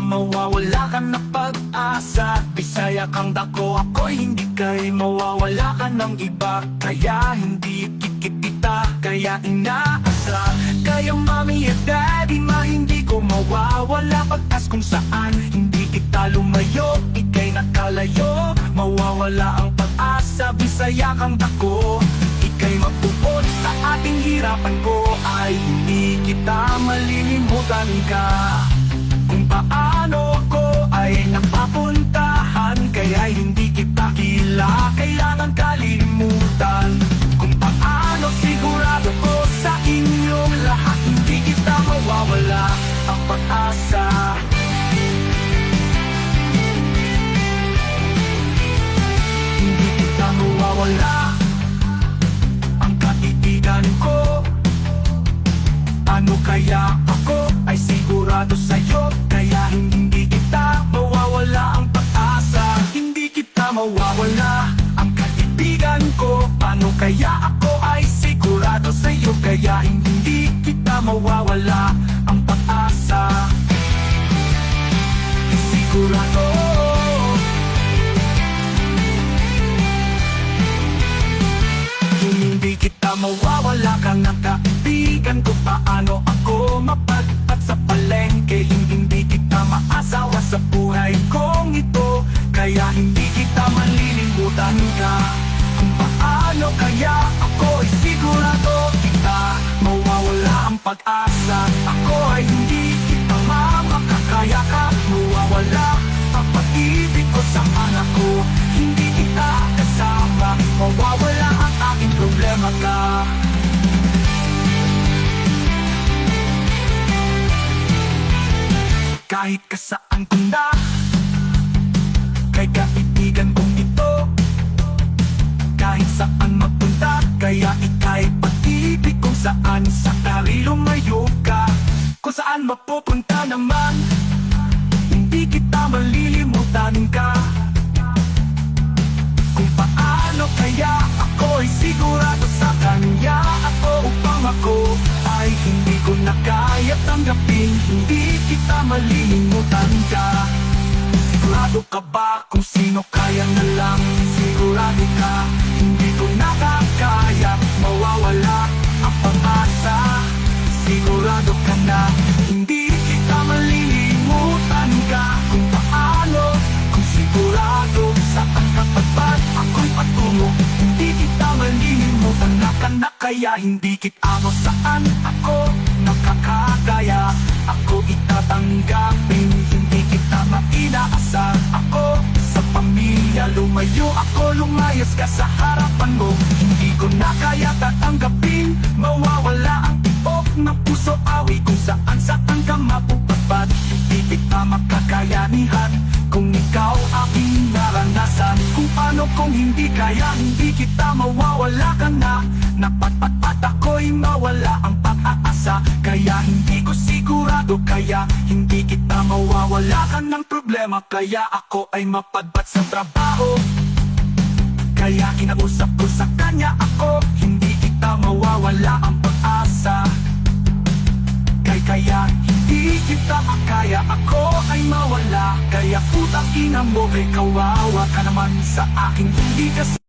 mawawala ka na pag-asa. Bisaya kang dako ako'y hindi kay mawawala ka ng iba. Kaya hindi kikit kita, kaya inaasa. Kaya mami at daddy ma hindi ko mawawala Pagkas kung saan. Hindi kita lumayo Ika'y nakalayo, mawawala ang pag-asa Bisaya kang dako, ika'y mapupot sa ating hirapan ko. Ay hindi kita malilimutan ka kila Kailangan kalimutan. Kung paano sigurado ko sa inyong lahat Hindi kita mawawala ang pag-asa. Hindi kita mawawala Mawawala kang kaibigan ko. Paano ako mapagpat sa palengke? Hindi kita maasawa sa buhay kong ito. Kaya hindi kita malilimutan ka. Kung paano kaya ako sigurado kita Mawawala ang pag-asa Kahit kasaan ko na Kay kaibigan kong ito. Kahit saan magpunta Kaya ika'y pag-ibig kung saan Sakali lumayo ka Kung saan mapupunta naman Hindi kita malilimutan ka kita malilimutan ka. Sigurado ka ba kung sino kaya na lang? Sigurado ka hindi ko nakakaya. Mawawala ang pag-asa Sigurado ka na hindi kita malilimutan ka. Kung paano, kung sigurado saan ka pagpat Ako'y patungo, hindi kita malilimutan na ka na Kaya. Hindi kita mo saan ako nakakagaya. Ako lumayas ka sa harapan mo. Hindi ko na kaya tatanggapin. Mawawala ang tibok ng puso. Awi Kung saan saan ka mapupagpat Hindi kita makakayanihan Kung ikaw aking naranasan. Kung paano kung hindi kaya Hindi kita mawawala ka na. Napatpatpat ako'y mawala ang pag-aasa. Kaya hindi ko sigurado Kaya hindi kita mawawala ka ng problema. Kaya ako ay mapadbat sa trabaho kaya kinausap ko sa kanya ako Hindi kita mawawala ang pag-asa. Kay kaya hindi kita akaya Ako ay mawala. Kaya putang ina mo kay kawawa ka naman sa akin Hindi ka